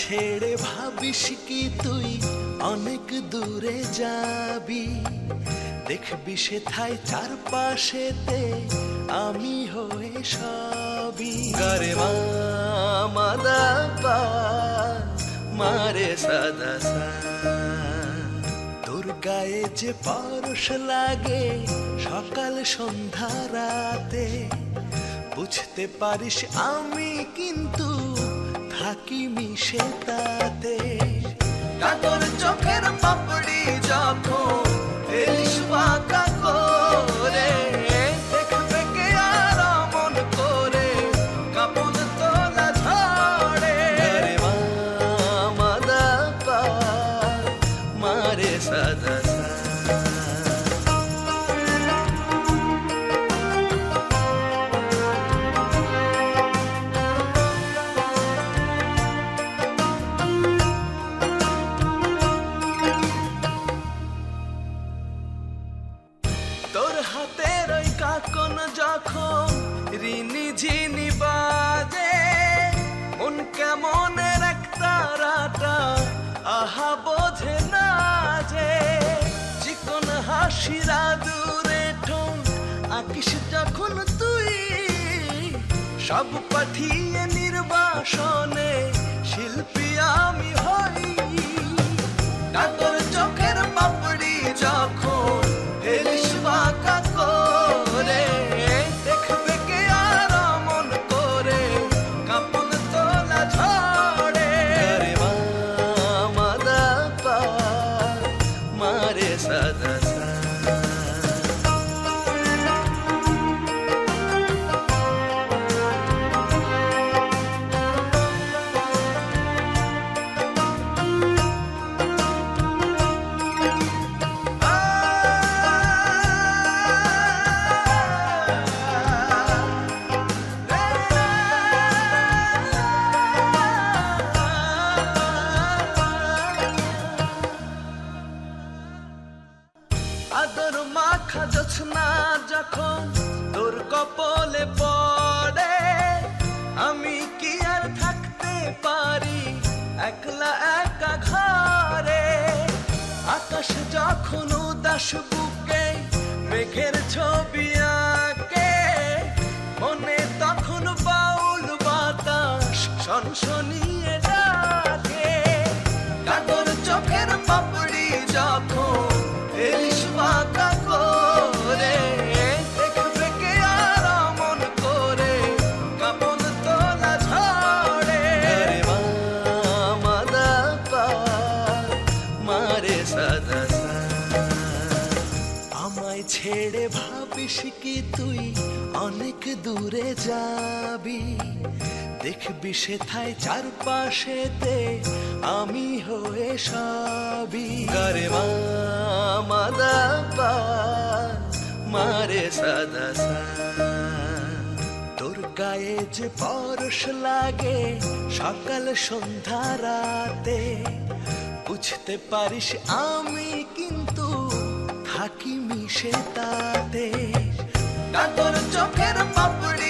ছেড়ে ভাবিস কি তুই? অনেক দূরে যাবি। দেখবি সে থাই চারপাশেতে আমি হয়ে সবই। করে মাদা পা মারে সাদা সা। তোর গায়ে যে পরশ লাগে সকাল, সন্ধ্যা, রাতে, বুঝতে পারিস আমি কিন্তু থাকি মিশে তাতে চোখের পাপড়ি যখন যখন তুই সব পাঠিয়ে নির্বাসনে শিল্পী আমি হই। কাতর চোখের যখন তোর কপলে পড়ে, আমি কি আর থাকতে পারি? একলা একা ঘরে, আকাশ যখন উদাস বুকে, মেঘের ছবি আঁকে, মনে তখন বাউল বাতাস শনশনিয়ে মারে সাদা আমায় ছেড়ে ভাবিস কি তুই? অনেক দূরে যাবি। দেখবি সে থাই চারপাশেতে আমি হয়ে সবই। করে মা মাদা মারে সাদা সা তোর গায়ে যে পরশ লাগে সকাল সন্ধ্যা রাতে বুঝতে পারিস আমি কিন্তু থাকি মিশে তাতে চোখের পাপড়ি